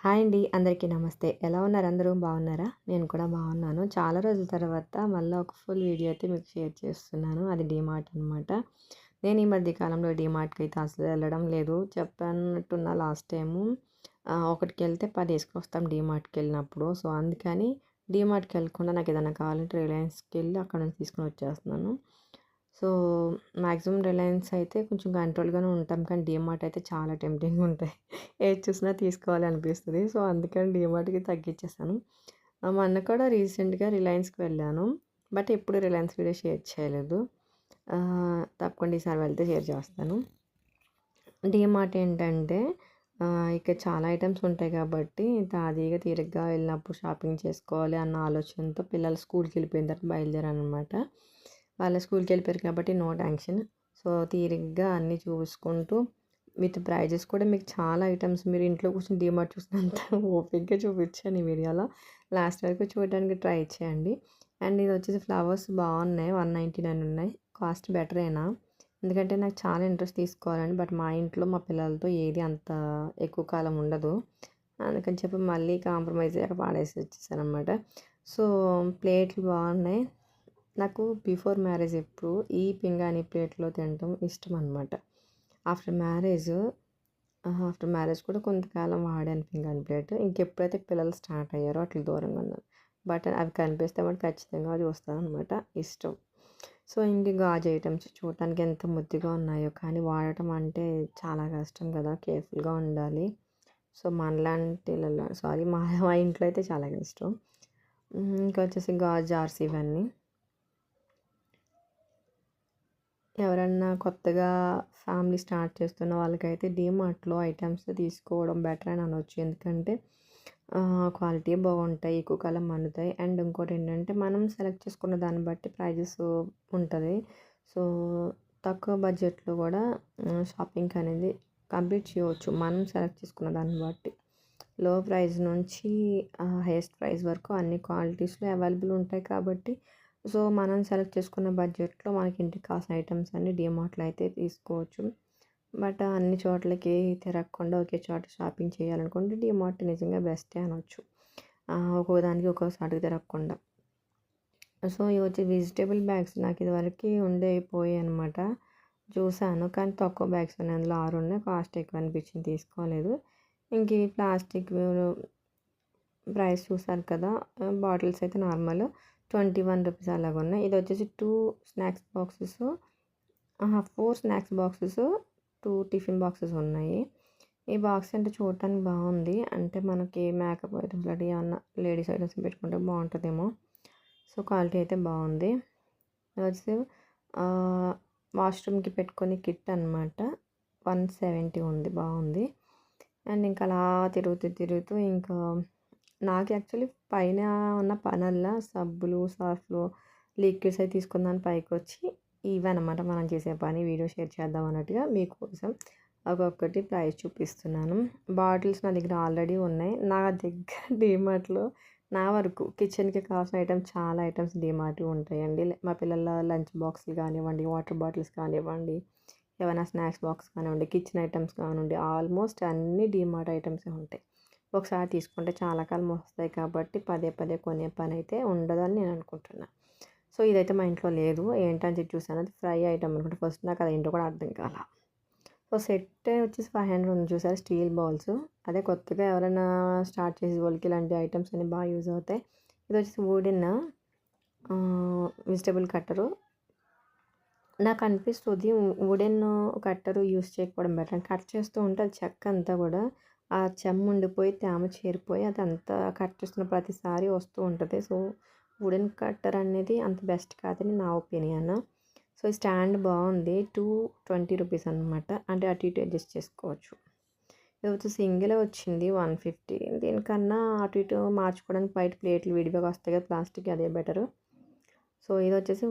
Hi అండి. అందరికీ నమస్తే. ఎలా ఉన్నారు? అందరూ బాగున్నారా? నేను కూడా బాగున్నాను. చాలా రోజుల తర్వాత మళ్ళీ ఒక ఫుల్ వీడియో అయితే మీకు షేర్ చేస్తున్నాను. అది డీమార్ట్ అనమాట నేను ఈ మధ్య కాలంలో డీమార్ట్కి అయితే అసలు వెళ్ళడం లేదు. చెప్పన్నట్టున్న లాస్ట్ టైము ఒకటికి వెళ్తే పది వేసుకొస్తాం డీమార్ట్కి వెళ్ళినప్పుడు. సో అందుకని డీమార్ట్కి వెళ్ళకుండా నాకు ఏదైనా కావాలంటే రిలయన్స్కి వెళ్ళి అక్కడ నుంచి తీసుకొని వచ్చేస్తున్నాను. సో మ్యాక్సిమం రిలయన్స్ అయితే కొంచెం కంట్రోల్గానే ఉంటాం. కానీ డిమార్ట్ అయితే చాలా టెంప్టింగ్ ఉంటాయి. ఏది చూసినా తీసుకోవాలి అనిపిస్తుంది సో అందుకని డిమార్ట్కి తగ్గించేస్తాను మొన్న కూడా రీసెంట్గా రిలయన్స్కి వెళ్ళాను. బట్ ఎప్పుడు రిలయన్స్ వీడియో షేర్ చేయలేదు. తప్పకుండా ఈసారి వెళ్తే షేర్ చేస్తాను. డిమార్ట్ ఏంటంటే ఇక చాలా ఐటమ్స్ ఉంటాయి కాబట్టి తాజీగా తీరిగ్గా వెళ్ళినప్పుడు షాపింగ్ చేసుకోవాలి అన్న ఆలోచనతో పిల్లలు స్కూల్కి వెళ్ళిపోయిన తర్వాత బయలుదేరాను అనమాట వాళ్ళ స్కూల్కి వెళ్ళిపోయారు కాబట్టి నో టెన్షన్. సో తీరిగ్గా అన్నీ చూసుకుంటూ విత్ ప్రైజెస్ కూడా మీకు చాలా ఐటమ్స్ మీరు ఇంట్లో కూర్చొని డిమార్ట్ చూసినంత ఓపిక్గా చూపించాను ఈ వీడియోలో. లాస్ట్ వరకు చూడడానికి ట్రై చేయండి. అండ్ ఇది వచ్చేసి ఫ్లవర్స్ బాగున్నాయి వన్ నైంటీ నైన్ ఉన్నాయి. కాస్ట్ బెటరేనా ఎందుకంటే నాకు చాలా ఇంట్రెస్ట్ తీసుకోవాలని బట్ మా ఇంట్లో మా పిల్లలతో ఏది అంత ఎక్కువ కాలం ఉండదు. అందుకని చెప్పి మళ్ళీ కాంప్రమైజ్ అయ్యాక పాడేసి వచ్చేసాను అనమాట సో ప్లేట్లు బాగున్నాయి. నాకు బిఫోర్ మ్యారేజ్ ఎప్పుడు ఈ పింగాణి ప్లేట్లో తినటం ఇష్టం అనమాట ఆఫ్టర్ మ్యారేజ్ ఆఫ్టర్ మ్యారేజ్ కూడా కొంతకాలం వాడాను పింగాణి ప్లేట్. ఇంకెప్పుడైతే పిల్లలు స్టార్ట్ అయ్యారో అట్లా దూరంగా ఉన్నాను. బట్ అవి కనిపిస్తే బట్ ఖచ్చితంగా చూస్తాను అనమాట ఇష్టం. సో ఇంక గాజు ఐటమ్స్ చూడటానికి ఎంత ముద్దుగా ఉన్నాయో కానీ వాడటం అంటే చాలా కష్టం కదా కేర్ఫుల్గా ఉండాలి. సో మనలాంటి సారీ మా మా ఇంట్లో అయితే చాలా కష్టం ఇంకా వచ్చేసి గాజు జార్స్ ఇవన్నీ. ఎవరన్నా కొత్తగా ఫ్యామిలీ స్టార్ట్ చేస్తున్న వాళ్ళకైతే డిమార్ట్లో ఐటమ్స్ తీసుకోవడం బెటర్ అని అనవచ్చు ఎందుకంటే క్వాలిటీ బాగుంటాయి ఎక్కువ కాలం మన్నుతాయి అండ్ ఇంకోటి ఏంటంటే మనం సెలెక్ట్ చేసుకున్న దాన్ని బట్టి ప్రైజెస్ ఉంటుంది. సో తక్కువ బడ్జెట్లో కూడా షాపింగ్ అనేది కంప్లీట్ చేయవచ్చు మనం సెలెక్ట్ చేసుకున్న దాన్ని బట్టి. లో ప్రైస్ నుంచి హైయెస్ట్ ప్రైస్ వరకు అన్ని క్వాలిటీస్లో అవైలబుల్ ఉంటాయి కాబట్టి సో మనం సెలెక్ట్ చేసుకున్న బడ్జెట్లో మనకి ఇంటికి కావాల్సిన ఐటమ్స్ అన్ని డిమార్ట్లో అయితే తీసుకోవచ్చు. బట్ అన్ని చోట్లకి తిరగకుండా ఒకే చోట షాపింగ్ చేయాలనుకుంటే డిమార్ట్ నిజంగా బెస్టే అనవచ్చు ఒక్కో దానికి ఒక్కొక్క చోటకి తిరగకుండా. సో ఇవి వచ్చి వెజిటేబుల్ బ్యాగ్స్ నాకు ఇదివరకు ఉండే పోయాయి అనమాట చూసాను. కానీ తక్కువ బ్యాగ్స్ ఉన్నాయి. అందులో ఆరు ఉన్నాయి. కాస్ట్ ఎక్కువ అనిపించింది. తీసుకోలేదు. ఇంక ప్లాస్టిక్ ప్రైస్ చూసారు కదా. బాటిల్స్ అయితే నార్మల్. ట్వంటీ వన్ రూపీస్ అలాగ ఉన్నాయి. ఇది వచ్చేసి two snacks boxes four snacks boxes two tiffin boxes ఉన్నాయి. ఈ బాక్స్ అంటే చూడటానికి బాగుంది. అంటే మనకి మేకప్ ఐటమ్స్ లాంటివి ఏమన్నా లేడీస్ ఐటమ్స్ పెట్టుకుంటే బాగుంటుందేమో. సో క్వాలిటీ అయితే బాగుంది. ఇది వచ్చేసి వాష్రూమ్కి పెట్టుకునే కిట్ అనమాట వన్ సెవెంటీ ఉంది. బాగుంది. అండ్ ఇంకా అలా తిరుగుతూ తిరుగుతూ ఇంకా నాకు యాక్చువల్లీ పైన ఉన్న పనల్లా సబ్బులు సాఫ్లు లిక్విడ్స్ అవి తీసుకుందాని పైకి వచ్చి ఇవన్నమాట మనం చేసే పని. వీడియో షేర్ చేద్దాం అన్నట్టుగా మీకోసం ఒక్కొక్కటి ప్రైస్ చూపిస్తున్నాను. బాటిల్స్ నా దగ్గర ఆల్రెడీ ఉన్నాయి. నా దగ్గర డిమార్ట్లో నా వరకు కిచెన్కి కావాల్సిన ఐటమ్స్ చాలా ఐటమ్స్ డిమార్ట్ ఉంటాయండి. మా పిల్లల లంచ్ బాక్స్లు కానివ్వండి వాటర్ బాటిల్స్ కానివ్వండి ఏమైనా స్నాక్స్ బాక్స్ కానివ్వండి కిచెన్ ఐటమ్స్ కానివ్వండి ఆల్మోస్ట్ అన్ని డిమార్ట్ ఐటమ్సే ఉంటాయి. ఒకసారి తీసుకుంటే చాలా కాలం వస్తాయి కాబట్టి పదే పదే కొనే పని అయితే ఉండదని నేను అనుకుంటున్నాను సో ఇదైతే మా ఇంట్లో లేదు. ఏంటని చెప్పి చూసాను అది ఫ్రై ఐటమ్ అనుకుంటే. ఫస్ట్ నాకు అది ఏంటో కూడా అర్థం కాల. సో సెట్ వచ్చేసి ఫైవ్ హండ్రెడ్ ఉంది చూసారు? Steel bowls. అదే కొత్తగా ఎవరైనా స్టార్ట్ చేసే వాళ్ళకి ఇలాంటి ఐటమ్స్ అన్ని బాగా యూజ్ అవుతాయి. ఇది వచ్చేసి వుడెన్ వెజిటబుల్ కట్టరు. నాకు అనిపిస్తుంది వుడెన్ కట్టరు యూస్ చేయకపోవడం బెటర్. కట్ చేస్తూ ఉంటే అది చెక్క అంతా కూడా ఆ చెమ్మ ఉండిపోయి తేమ చేరిపోయి అదంతా కట్ చేస్తున్న ప్రతిసారి వస్తూ ఉంటుంది. సో వుడెన్ కట్టర్ అనేది అంత బెస్ట్ కాదని నా ఒపీనియన్. సో ఈ స్టాండ్ బాగుంది టూ ట్వంటీ రూపీస్ అనమాట అంటే అటు ఇటు అడ్జస్ట్ చేసుకోవచ్చు. ఇది సింగిల్ వచ్చింది వన్ ఫిఫ్టీ. దీనికన్నా అటు ఇటు మార్చుకోవడానికి బయట ప్లేట్లు విడిగా వస్తాయి కదా ప్లాస్టిక్ అదే బెటర్. సో ఇది వచ్చేసి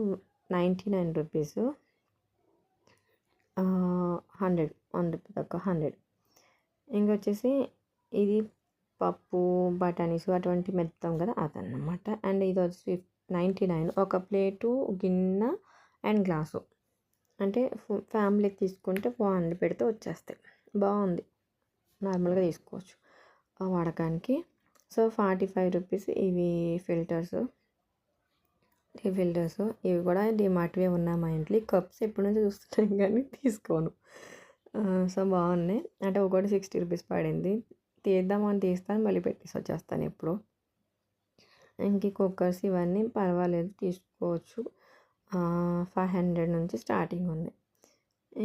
ninety nine rupees. Hundred. One rupee దాకా హండ్రెడ్. ఇంకొచ్చేసి ఇది పప్పు బఠానీస్ అటువంటి మెత్తాం కదా అదన్నమాట. అండ్ ఇది వచ్చి నైంటీ నైన్ ఒక ప్లేటు గిన్నె అండ్ గ్లాసు. అంటే ఫ్యామిలీకి తీసుకుంటే ఫోర్ హండ్రెడ్ పెడితే వచ్చేస్తాయి. బాగుంది. నార్మల్గా తీసుకోవచ్చు వాడకానికి. సో ఫార్టీ ఫైవ్ రూపీస్ ఇవి ఫిల్టర్స్. ఈ ఫిల్టర్స్ ఇవి కూడా డిమార్ట్వే ఉన్నాయి మా ఇంట్లో. కప్స్ ఎప్పటి నుంచి చూస్తున్నాం కానీ తీసుకోను. సో బాగున్నాయి అంటే ఒకటి సిక్స్టీ రూపీస్ పడింది. తీద్దామని తీస్తాను మళ్ళీ పెట్టేసి వచ్చేస్తాను ఎప్పుడు. ఇంక కుక్కర్స్ ఇవన్నీ పర్వాలేదు తీసుకోవచ్చు. ఫైవ్ హండ్రెడ్ నుంచి స్టార్టింగ్ ఉంది.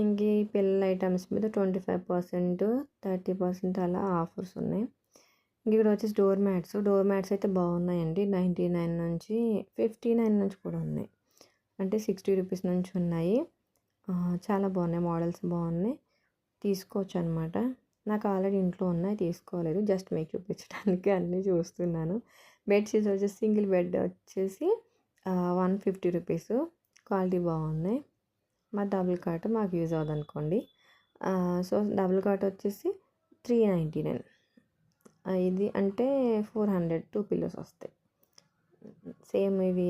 ఇంక ఈ పిల్లల ఐటమ్స్ మీద twenty five percent thirty percent అలా ఆఫర్స్ ఉన్నాయి. ఇంక ఇక్కడ వచ్చేసి డోర్ మ్యాట్స్. డోర్ మ్యాట్స్ అయితే బాగున్నాయండి. నైంటీ నైన్ నుంచి ఫిఫ్టీ నైన్ నుంచి కూడా ఉన్నాయి. అంటే సిక్స్టీ రూపీస్ నుంచి ఉన్నాయి. చాలా బాగున్నాయి. మోడల్స్ బాగున్నాయి. తీసుకోవచ్చు అనమాట నాకు ఆల్రెడీ ఇంట్లో ఉన్నాయి తీసుకోలేదు. జస్ట్ మీకు చూపించడానికి అన్నీ చూస్తున్నాను. బెడ్షీట్స్ వచ్చేసి సింగిల్ బెడ్ వచ్చేసి వన్ ఫిఫ్టీ రూపీస్. క్వాలిటీ బాగున్నాయి. మా డబుల్ కాట్ మాకు యూజ్ అవ్వదు అనుకోండి సో డబుల్ కాట్ వచ్చేసి త్రీ నైంటీ నైన్. ఇది అంటే ఫోర్ హండ్రెడ్ టూ పిల్లోస్ వస్తాయి. సేమ్ ఇవి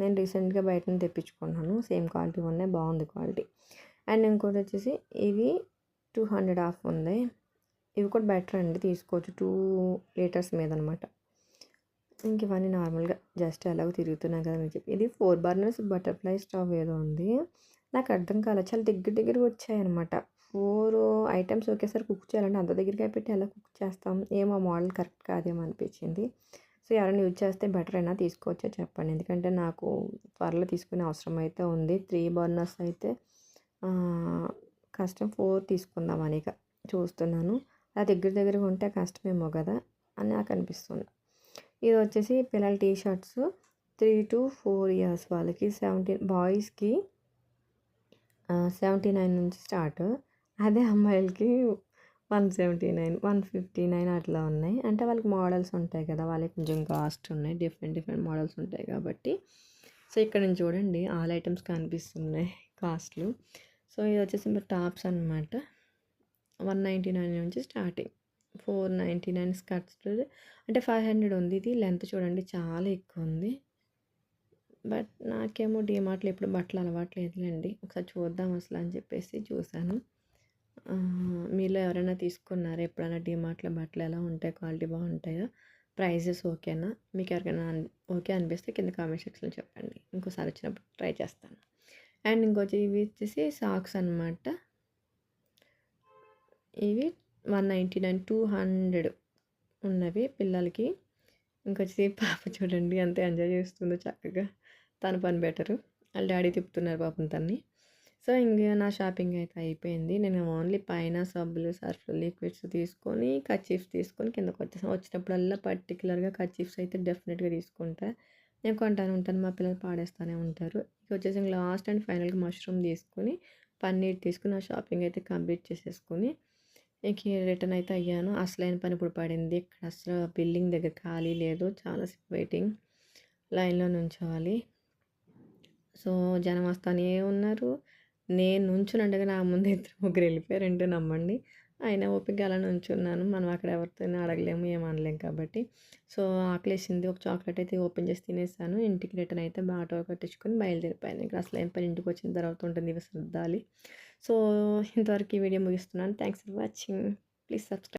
నేను రీసెంట్గా బయట నుంచి తెప్పించుకున్నాను. సేమ్ క్వాలిటీ ఉన్నాయి బాగుంది క్వాలిటీ. అండ్ ఇంకోటి వచ్చేసి ఇవి టూ హండ్రెడ్ ఆఫ్ ఉంది. ఇవి కూడా బెటర్ అండి తీసుకోవచ్చు. టూ లీటర్స్ మీద అనమాట ఇంక ఇవన్నీ నార్మల్గా జస్ట్ ఎలాగో తిరుగుతున్నాయి కదా మీకు చెప్పి. ఇది ఫోర్ బర్నర్స్ బటర్ఫ్లై స్టవ్ ఏదో ఉంది. నాకు అర్థం కాలేదు చాలా దగ్గర దగ్గరగా వచ్చాయి అనమాట ఫోర్ ఐటమ్స్ ఒకేసారి కుక్ చేయాలంటే అంత దగ్గరికి పెట్టి ఎలా కుక్ చేస్తాం? ఏమో మోడల్ కరెక్ట్ కాదేమో అనిపించింది. సో ఎవరైనా యూజ్ చేస్తే బెటర్ అయినా తీసుకోవచ్చో చెప్పండి. ఎందుకంటే నాకు త్వరలో తీసుకునే అవసరం అయితే ఉంది. త్రీ బర్నర్స్ అయితే కష్టం ఫోర్ తీసుకుందామని ఇక చూస్తున్నాను. అలా దగ్గర దగ్గరగా ఉంటే కష్టమేమో కదా అని నాకు అనిపిస్తుంది. ఇది వచ్చేసి పిల్లల T shirts three to four years వాళ్ళకి సెవెంటీన్ బాయ్స్కి సెవెంటీ నైన్ నుంచి స్టార్ట్. అదే అమ్మాయిలకి one seventy nine one fifty nine అట్లా ఉన్నాయి. అంటే వాళ్ళకి మోడల్స్ ఉంటాయి కదా వాళ్ళకి కొంచెం కాస్ట్ ఉన్నాయి. డిఫరెంట్ డిఫరెంట్ మోడల్స్ ఉంటాయి కాబట్టి. సో ఇక్కడ నుంచి చూడండి ఆల్ ఐటమ్స్ కనిపిస్తున్నాయి కాస్ట్లు. సో ఇది వచ్చేసి మీరు టాప్స్ అనమాట వన్ నైంటీ నైన్ నుంచి starting. Four ninety nine skirts అంటే ఫైవ్ హండ్రెడ్ ఉంది ఇది. లెంత్ చూడండి చాలా ఎక్కువ ఉంది. బట్ నాకేమో డిమార్ట్లో ఎప్పుడు బట్టలు అలవాటు లేదులేండి. ఒకసారి చూద్దాం అసలు అని చెప్పేసి చూశాను. మీలో ఎవరైనా తీసుకున్నారా? ఎప్పుడైనా డిమార్ట్లో బట్టలు ఎలా ఉంటాయి క్వాలిటీ బాగుంటాయా? ప్రైజెస్ ఓకేనా? మీకు ఎవరికైనా ఓకే అనిపిస్తే కింద కామెంట్ సెక్షన్లో చెప్పండి. ఇంకోసారి వచ్చినప్పుడు ట్రై చేస్తాను. అండ్ ఇంకొచ్చి ఇవి వచ్చేసి సాక్స్ అనమాట ఇవి one ninety nine two hundred ఉన్నవి పిల్లలకి. ఇంకొచ్చేసి పాప చూడండి అంత ఎంజాయ్ చేస్తుందో చక్కగా. తన పని బెటరు. వాళ్ళ డాడీ తిప్పుతున్నారు పాపం తన్ని. సో ఇంకా నా షాపింగ్ అయితే అయిపోయింది. నేను ఓన్లీ పైన సబ్బులు సర్ఫ్లు లిక్విడ్స్ తీసుకొని కచీఫ్స్ తీసుకొని కిందకు వచ్చేసాను వచ్చినప్పుడల్లా పర్టికులర్గా కచీఫ్స్ అయితే డెఫినెట్గా తీసుకుంటా. నేను కొంటాను ఉంటాను. మా పిల్లలు పాడేస్తూనే ఉంటారు. ఇక వచ్చేసి లాస్ట్ అండ్ ఫైనల్గా మష్రూమ్ తీసుకొని పన్నీర్ తీసుకుని ఆ షాపింగ్ అయితే కంప్లీట్ చేసేసుకొని ఇంక రిటర్న్ అయితే అయ్యాను. అసలైన పని ఇప్పుడు పడింది. ఇక్కడ అసలు బిల్డింగ్ దగ్గర ఖాళీ లేదు. చాలా వెయిటింగ్ లైన్లో నుంచోవాలి. సో జనం వస్తానే ఉన్నారు. నేను నుంచుని నా ముందు ఇద్దరు ముగ్గురు వెళ్ళిపోయారంటే నమ్మండి. అయినా ఓపిక అలా నుంచున్నాను. మనం అక్కడ ఎవరితోనే అడగలేము ఏం కాబట్టి. సో ఆకలేసింది. ఒక చాక్లెట్ అయితే ఓపెన్ చేసి తినేసాను. ఇంటికి రిటర్న్ అయితే ఆటో కట్టించుకొని బయలుదేరిపోయాను. ఇక్కడ అసలు ఏం పని? ఇంటికి వచ్చిన తర్వాత ఉంటుంది. ఇవి సర్దాలి. సో ఇంతవరకు ఈ వీడియో ముగిస్తున్నాను. Thanks for watching please subscribe